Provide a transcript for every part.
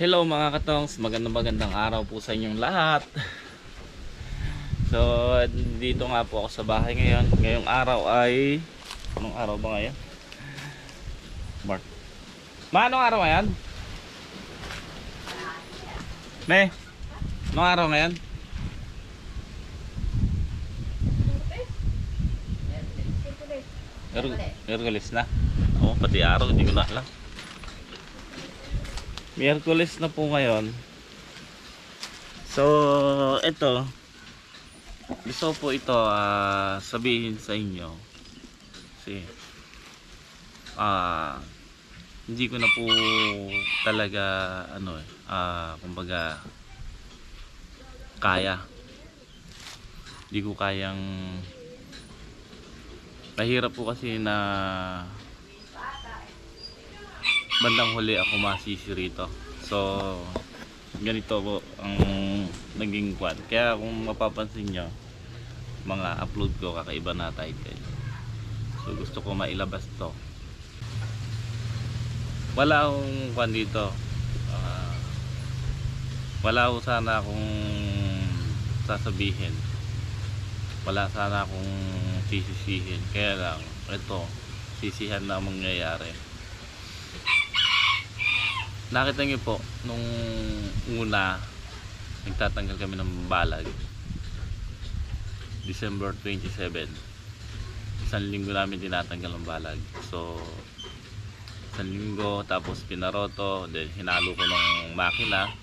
Hello mga katongs, magandang magandang araw po sa inyong lahat. So, dito nga po ako sa bahay ngayon. Ngayong araw ay anong araw ba ngayon? Mark. Ma, anong araw ngayon? Me, anong araw ngayon? Merkulis na. Oo, pati araw, hindi ko na alam. Miyerkules na po ngayon. So, ito. Gusto po ito ah, sabihin sa inyo. Kasi, ah, hindi ko na po talaga, ano eh, ah, kumbaga, kaya. Hindi ko kayang, mahirap po kasi na bandang huli ako masisi rito. So, ganito po ang naging kwan. Kaya kung mapapansin nyo, mga upload ko kakaiba na title. So, gusto ko mailabas to. Wala akong kwan dito. Ah, wala akong sana akong sasabihin. Wala sana akong sisisihin. Kaya lang, ito, sisihan na ang mangyayari nakita niyo po nung una nagtatanggal kami ng balag. December 27 isang linggo namin tinatanggal ng balag. So isang linggo tapos pinaroto then hinalo ko ng makina.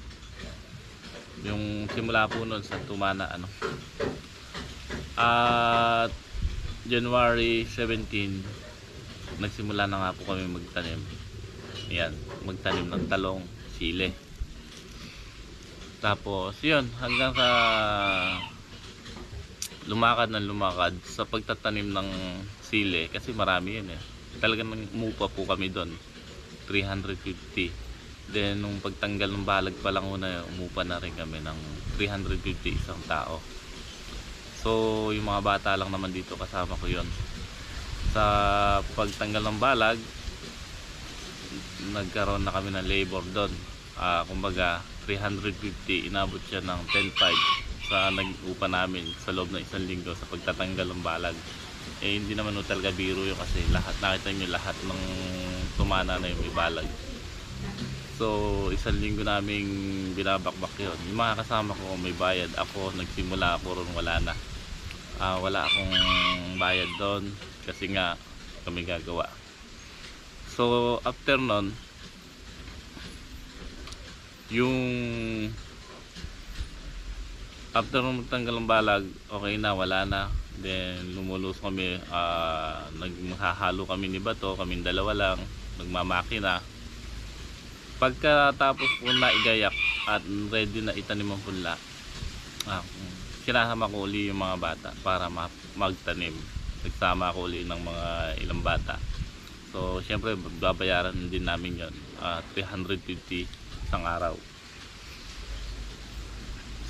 Yung simula po nun sa tumana ano. At January 17 nagsimula na nga po kami magtanim yan magtanim ng talong sile tapos yun hanggang sa lumakad ng lumakad sa pagtatanim ng sile kasi marami yun eh. Talagang umupa po kami doon 350 then nung pagtanggal ng balag pa lang una umupa na rin kami ng 350 isang tao. So yung mga bata lang naman dito kasama ko yon sa pagtanggal ng balag nagkaroon na kami ng labor doon. Ah, kumbaga 350 inabot siya ng 10.5 sa nag-upa namin sa loob ng isang linggo sa pagtatanggal ng balag. Eh hindi naman no talaga biro yun kasi lahat nakita nyo lahat ng tumana na yung may balag. So isang linggo naming binabakbak yun. Yung mga kasama ko may bayad. Ako nagsimula ako ron wala na. Ah, wala akong bayad doon kasi nga kami gagawa So, after nun, yung after nung magtanggal ng balag, okay na, wala na. Then, lumulus kami, ah, naghahalo kami ni Bato, kaming dalawa lang, nagmamakina. Pagkatapos po na igayak at ready na itanim ang punla, ah, sinasama ko uli yung mga bata para ma- magtanim. Nagsama ko uli ng mga ilang bata. So, syempre, babayaran din namin yon uh, 350 isang araw.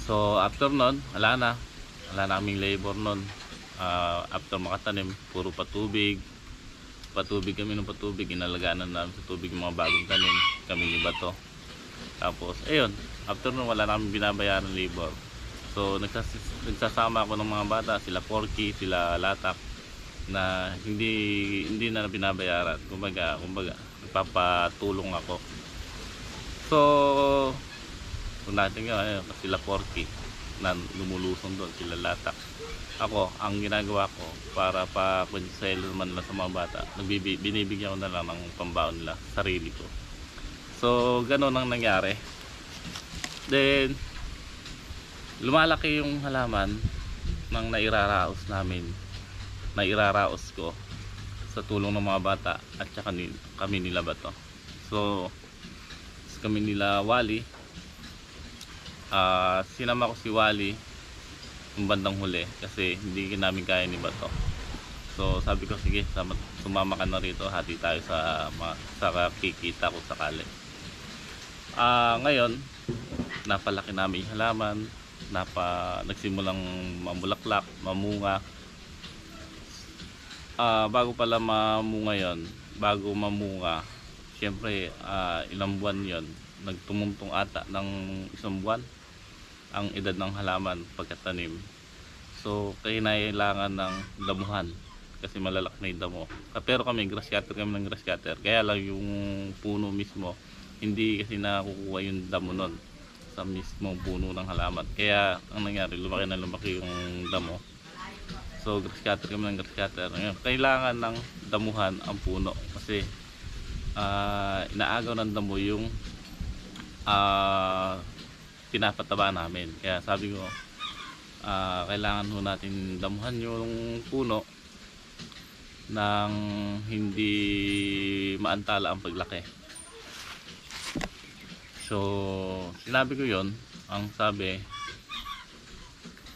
So, after nun, wala na. Wala na kaming labor nun. Ah, after makatanim, puro patubig. Patubig kami ng patubig. Inalagaan na namin sa tubig mga bagong tanim. Kami ni Bato. Tapos, ayun. After nun, wala na kaming binabayaran labor. So, nagsas nagsasama ako ng mga bata. Sila Porky, sila Latak na hindi hindi na binabayaran. Kumbaga kumbaga nagpapatulong ako. So kung natin nga ayun, sila Porky na lumulusong doon sila latak ako ang ginagawa ko para pa konselo man lang sa mga bata nagbibi, binibigyan ko na lang ng pambaon nila sarili ko. So ganun ang nangyari. Then lumalaki yung halaman ng nairaraos namin na iraraos ko sa tulong ng mga bata at saka ni, kami nila ba to. So kami nila Wally ah sinama ko si Wally yung bandang huli kasi hindi namin kaya ni Bato. So sabi ko sige sama, sumama ka na rito hati tayo sa, sa kikita ko sakali. Ah ngayon napalaki namin yung halaman napa nagsimulang mamulaklak mamunga ah bago pala mamunga yon bago mamunga Siyempre, ah, ilang buwan yon nagtumuntong ata ng isang buwan ang edad ng halaman pagkatanim. So, kailangan ng damuhan kasi malalak na yung damo. Ah, Pero kami, grass cutter kami ng grass cutter. Kaya lang yung puno mismo, hindi kasi nakukuha yung damo nun sa mismong puno ng halaman. Kaya, ang nangyari, lumaki na lumaki yung damo. So, grass cutter kami ng grass cutter. Ngayon, kailangan ng damuhan ang puno kasi ah, inaagaw ng damo yung ah, pinapataba namin. Kaya sabi ko, ah, kailangan ho natin damuhan yung puno nang hindi maantala ang paglaki. So, sinabi ko yon ang sabi,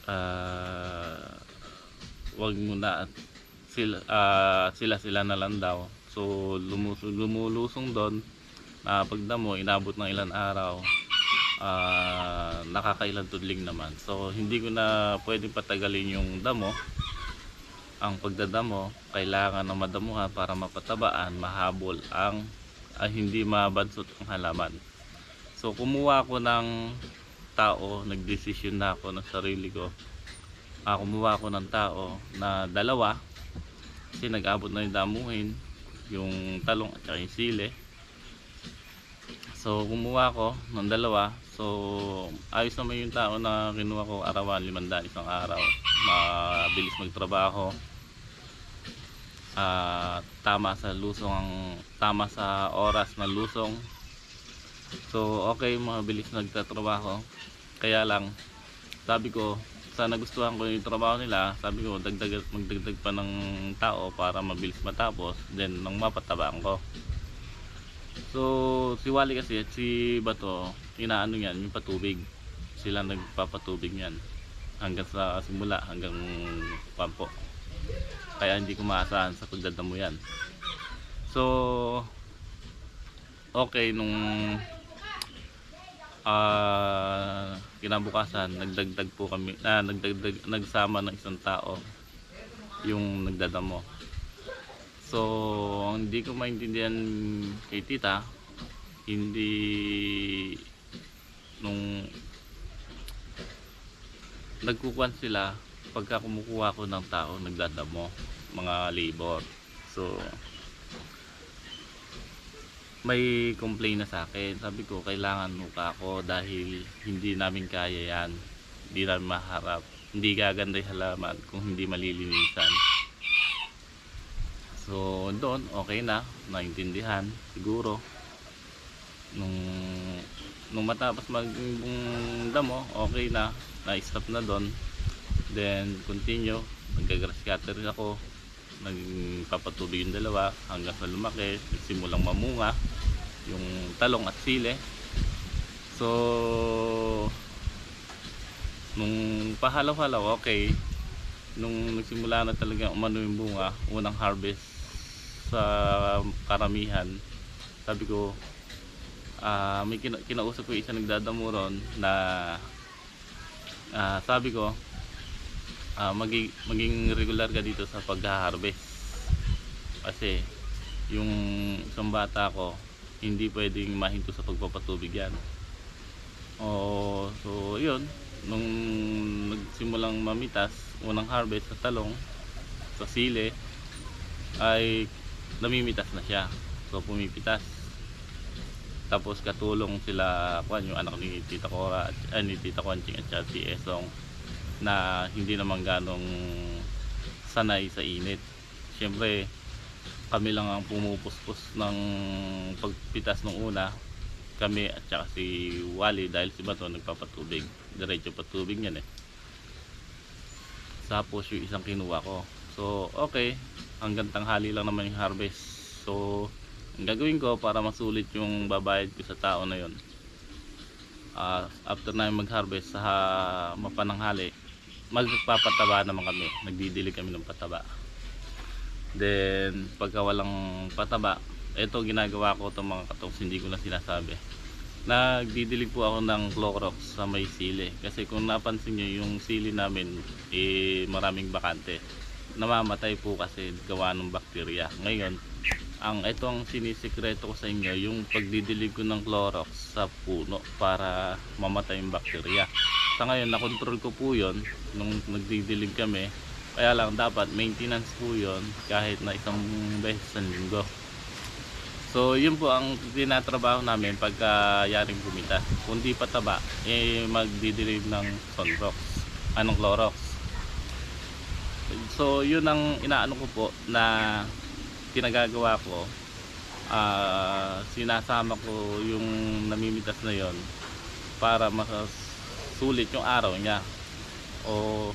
ah, wag muna at sila, ah, sila sila na lang daw. So, lumus lumulusong doon na pagdamo, inabot ng ilan araw, ah, nakakailan tudling naman. So, hindi ko na pwedeng patagalin yung damo. Ang pagdadamo, kailangan ng madamuhan para mapatabaan, mahabol ang ah, hindi mabansot ang halaman. So, kumuha ako ng tao, nagdesisyon na ako ng sarili ko. Ah, kumuha ako ng tao na dalawa. Kasi nag-abot na yung damuhin yung talong at yung sili. So kumuha ko ng dalawa. So ayos naman yung tao na kinuha ko arawan limandaan isang araw. Mabilis magtrabaho. Ah, tama sa lusong tama sa oras ng lusong. So okay mabilis nagtatrabaho. Kaya lang sabi ko sa nagustuhan ko yung trabaho nila sabi ko dagdag magdagdag pa ng tao para mabilis matapos. Then nang mapatabaan ko. So si Wally kasi at si Bato inaano yan yung patubig. Sila nagpapatubig yan hanggang sa simula hanggang pampo. Kaya hindi ko maasahan sa pagdadamo yan. So okay nung ah kinabukasan nagdagdag po kami ah, nagdagdag nagsama ng isang tao yung nagdadamo. So hindi ko maintindihan kay tita hindi nung nagkukuhan sila pagka kumukuha ko ng tao nagdadamo mga labor. So may complain na sa akin. Sabi ko, kailangan muka ako dahil hindi namin kaya yan. Hindi namin maharap. Hindi gaganda yung halaman kung hindi malilinisan. So, doon, okay na. Naintindihan, siguro. Nung, nung matapos mag damo, okay na. Na-stop na doon. Then, continue. Nag-grass cutter ako nagpapatubig yung dalawa hanggang sa lumaki simulang mamunga yung talong at sile. So nung pahalaw-halaw okay nung nagsimula na talaga umano yung bunga unang harvest sa karamihan sabi ko ah may kina- kinausap ko isa nagdadamo ron na ah, sabi ko ah, maging, maging regular ka dito sa pag-harvest kasi yung isang bata ko hindi pwedeng mahinto sa pagpapatubig yan. O so yun. Nung nagsimulang mamitas unang harvest sa talong sa sile ay namimitas na siya. So pumipitas. Tapos katulong sila kuan yung anak ni Tita Cora at ah, ni Tita Conching at si Esong na hindi naman ganong sanay sa init. Siyempre, kami lang ang pumupuspos ng pagpitas nung una. Kami at saka si Wally dahil si Bato nagpapatubig. Diretso patubig niyan eh. Tapos yung isang kinuha ko. So, okay. Hanggang tanghali lang naman yung harvest. So, ang gagawin ko para masulit yung babayad ko sa tao na yon Ah, after na mag-harvest sa mapananghali magpapataba naman kami. Nagdidilig kami ng pataba. Then pagka walang pataba ito ginagawa ko itong mga katos hindi ko na sinasabi. Nagdidilig po ako ng Clorox sa may sili. Kasi kung napansin nyo yung sili namin eh, maraming bakante. Namamatay po kasi gawa ng bakterya. Ngayon ang ito ang sinisikreto ko sa inyo yung pagdidilig ko ng Clorox sa puno para mamatay yung bakterya sa ngayon nakontrol ko po yon nung nagdidilig kami. Kaya lang dapat maintenance po yon kahit na isang beses sa linggo. So yun po ang tinatrabaho namin pagka yaring pumitas kung di pataba eh magdidilig ng Sunrox anong Clorox? So yun ang inaano ko po na pinagagawa ko. Ah, sinasama ko yung namimitas na yon para makasulit yung araw niya. O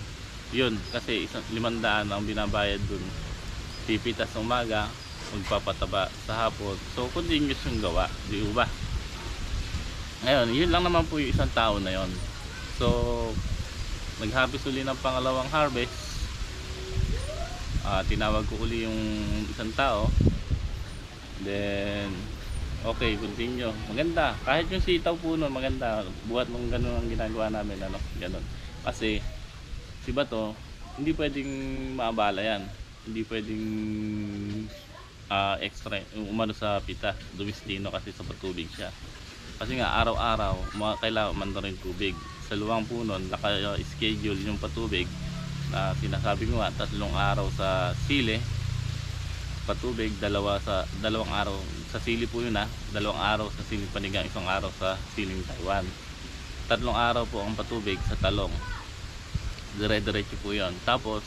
yun kasi isang limandaan ang binabayad dun. Pipitas umaga magpapataba sa hapon. So continuous yung gawa di ba? Ngayon yun lang naman po yung isang tao na yon so nag-harvest uli ng pangalawang harvest. Ah, tinawag ko uli yung isang tao. Then okay continue. Maganda. Kahit yung sitaw po nun maganda. Buhat nung ganun ang ginagawa namin ano ganun. Kasi si Bato hindi pwedeng maabala yan. Hindi pwedeng ah, extra umano sa pita. Dumistino kasi sa patubig siya. Kasi nga araw-araw mga kailangan man rin tubig. Sa luwang po nun naka-schedule yung patubig na sinasabi nga tatlong araw sa sile patubig dalawa sa dalawang araw sa sili po yun ha? Dalawang araw sa siling panigang isang araw sa siling Taiwan. Tatlong araw po ang patubig sa talong. Dire-diretso po yun. Tapos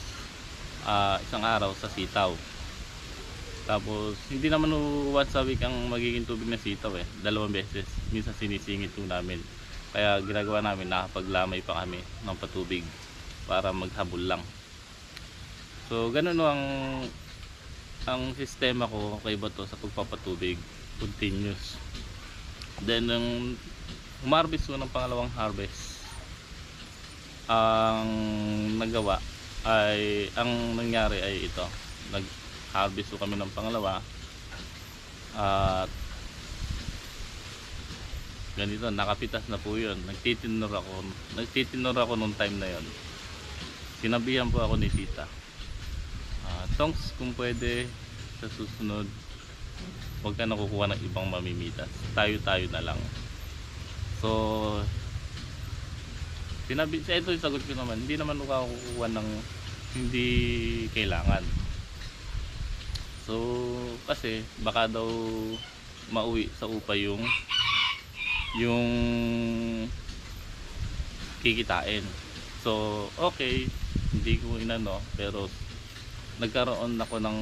ah, isang araw sa sitaw. Tapos hindi naman once a week ang magiging tubig na sitaw eh. Dalawang beses minsan sinisingit po namin. Kaya ginagawa namin nakapaglamay pa kami ng patubig para maghabol lang. So ganun ang ang sistema ko kay Bato sa pagpapatubig? Continuous. Then nung umarbis ko ng pangalawang harvest ang nagawa ay ang nangyari ay ito. Nag harvest ko kami ng pangalawa at ganito nakapitas na po yun. Nagtitinor ako nagtitinor ako nung time na yon sinabihan po ako ni tita Tongs kung pwede sa susunod. Huwag ka nakukuha ng ibang mamimitas tayo tayo na lang. So sinabi ito yung sagot ko naman hindi naman kukuha ng hindi kailangan. So kasi baka daw mauwi sa upa yung yung kikitain. So okay hindi ko inano pero nagkaroon ako ng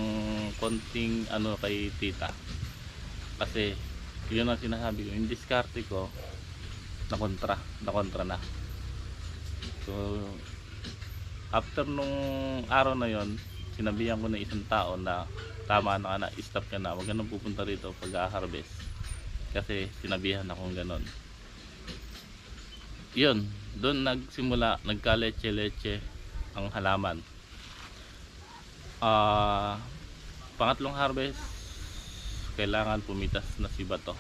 konting ano kay tita. Kasi yun ang sinasabi ko yung diskarte ko na kontra na. Kontra na so after nung araw na yon sinabihan ko na isang tao na tama na ka na stop ka na huwag ka nang pupunta rito pag harvest kasi sinabihan akong ganon yun doon nagsimula nagka-leche leche ang halaman ah pangatlong harvest kailangan pumitas na si Bato.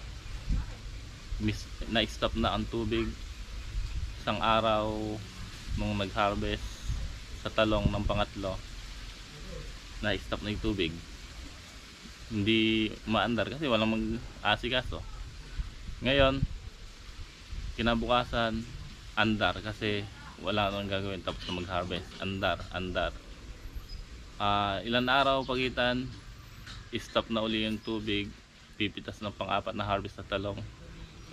Mis, na-stop na ang tubig. Isang araw nung nag-harvest sa talong ng pangatlo na-stop na yung tubig. Hindi maandar kasi walang mag-asikaso. Ngayon kinabukasan andar kasi wala nang gagawin. Tapos na mag-harvest. Andar andar Ah, ilan araw pagitan stop na uli yung tubig pipitas ng pang-apat na harvest sa talong.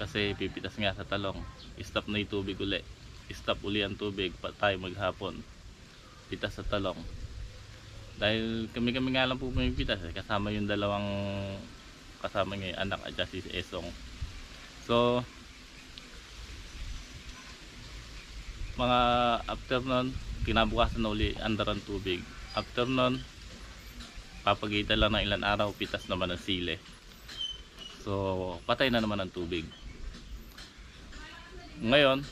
Kasi pipitas nga sa talong stop na yung tubig uli. Stop uli ang tubig pa tayo maghapon pitas sa talong. Dahil kami kami nga lang po pumipitas eh, kasama yung dalawang kasama niya yung anak at si Esong. So mga after nun kinabukasan na uli andar ang tubig after nun papagitan lang ng ilan araw pitas naman ang sile so patay na naman ang tubig. Ngayon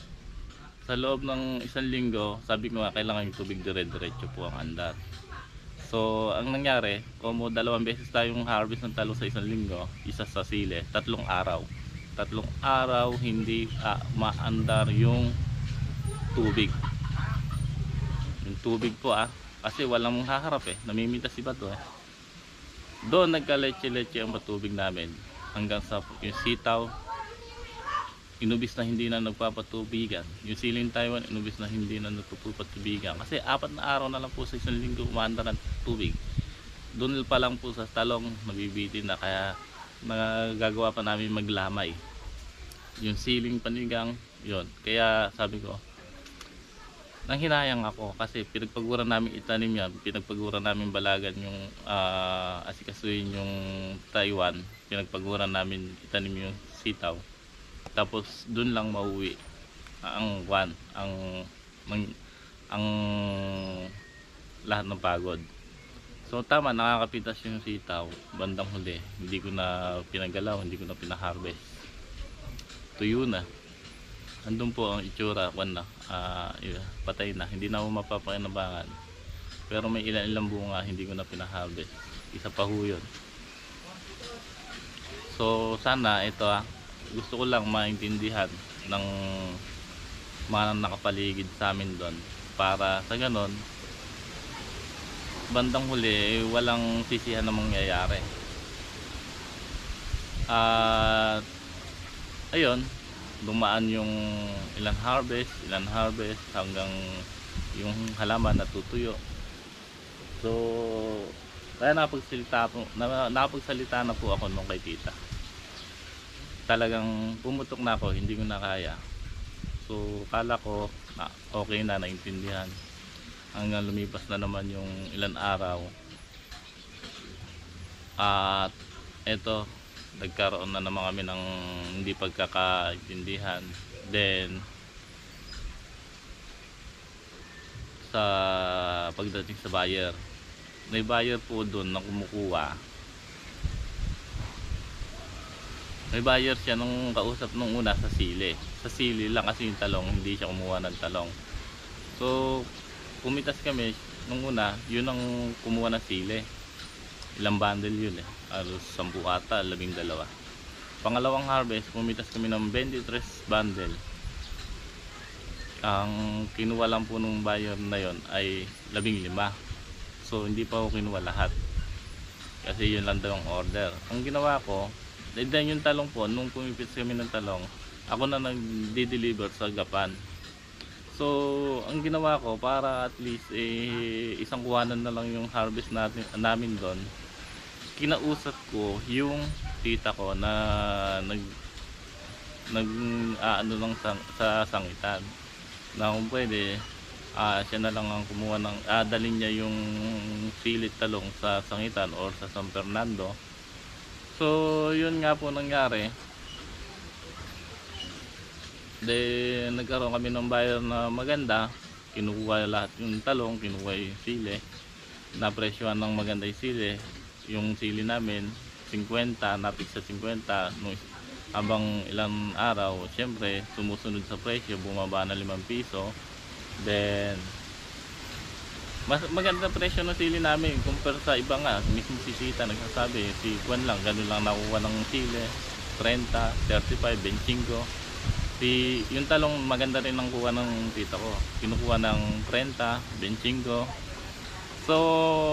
sa loob ng isang linggo sabi ko nga kailangan yung tubig dire-diretso po ang andar. So ang nangyari kung dalawang beses tayong harvest ng talong sa isang linggo isa sa sile tatlong araw. Tatlong araw hindi ah, maandar yung tubig. Yung tubig po ah kasi walang haharap eh namimitas si bato eh Doon nagka-leche-leche ang patubig namin hanggang sa yung sitaw inubis na hindi na nagpapatubigan. Yung siling Taiwan, inubis na hindi na nagpapatubigan. Kasi apat na araw na lang po sa isang linggo umaandar ng tubig. Doon pa lang po sa talong, nabibitin na. Kaya nagagawa pa namin maglamay. Yung siling panigang, yon Kaya sabi ko, nang hinayang ako kasi pinagpaguran namin itanim yan, pinagpaguran namin balagan yung ah, asikasuhin yung Taiwan, pinagpaguran namin itanim yung sitaw. Tapos dun lang mauwi ang one, ang ang, ang lahat ng pagod. So tama, nakakapitas yung sitaw bandang huli. Hindi ko na pinagalaw, hindi ko na pinaharvest. Tuyo na. Andun po ang itsura, kwan na, yeah, patay na. Hindi na ako mapapakinabangan. Pero may ilan-ilang bunga, hindi ko na pinaharvest. Isa pa ho yun. So sana ito ah, gusto ko lang maintindihan ng mga nakapaligid sa amin doon para sa ganon bandang huli walang sisihan na mangyayari at ayun dumaan yung ilan harvest ilan harvest hanggang yung halaman natutuyo so kaya napagsalita po na, napagsalita na po ako nung kay tita talagang pumutok na ako, hindi ko na kaya. So, kala ko na okay na, naintindihan. Hanggang lumipas na naman yung ilan araw. At eto, nagkaroon na naman kami ng hindi pagkakaintindihan. Then, sa pagdating sa buyer, may buyer po doon na kumukuha may buyer siya nung kausap nung una sa sili. Sa sili lang kasi yung talong, hindi siya kumuha ng talong. So, pumitas kami nung una, yun ang kumuha ng sili. Ilang bundle yun eh. Alos 10 ata, 12. Pangalawang harvest, pumitas kami ng 23 bundle. Ang kinuha lang po nung buyer na yon ay 15. So, hindi pa ako kinuha lahat. Kasi yun lang daw ang order. Ang ginawa ko, then yung talong po, nung pumipits kami ng talong, ako na nag-deliver sa Gapan. So, ang ginawa ko para at least eh, isang kuhanan na lang yung harvest natin, namin doon. Kinausap ko yung tita ko na nag nag aano lang sa, sa sangitan na kung pwede ah, siya na lang ang kumuha ng ah, dalhin niya yung silit talong sa sangitan or sa San Fernando So, yun nga po nangyari. Then, nagkaroon kami ng buyer na maganda. Kinukuha lahat yung talong, kinukuha yung sili. Napresyohan ng maganda yung sili. Yung sili namin, 50, napit sa 50. Nung, habang ilang araw, syempre, sumusunod sa presyo, bumaba na 5 piso. Then, mas maganda presyo ng sili namin compare sa iba nga mismo si Tita nagsasabi si Juan lang ganun lang nakuha ng sili 30, 35, 25 si yung talong maganda rin ang kuha ng tita ko kinukuha ng 30, 25 so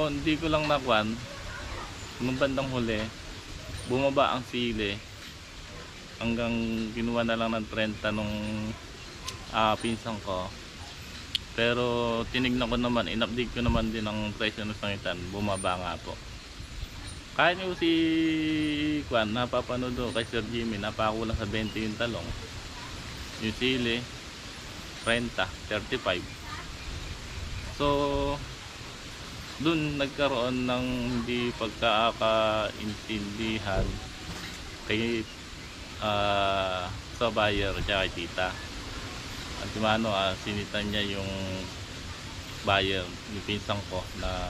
hindi ko lang nakuan nung bandang huli bumaba ang sili hanggang kinuha na lang ng 30 nung ah, pinsang ko pero tinignan ko naman, in-update ko naman din ang presyo ng sangitan. Bumaba nga po. Kaya nyo si Kwan, napapanood do kay Sir Jimmy, napakulang sa 20 yung talong. Yung sili, 30, 35. So, dun nagkaroon ng hindi pagkakaintindihan kay uh, sa buyer at kay tita. At kumano ah, sinitan niya yung buyer yung pinsang ko na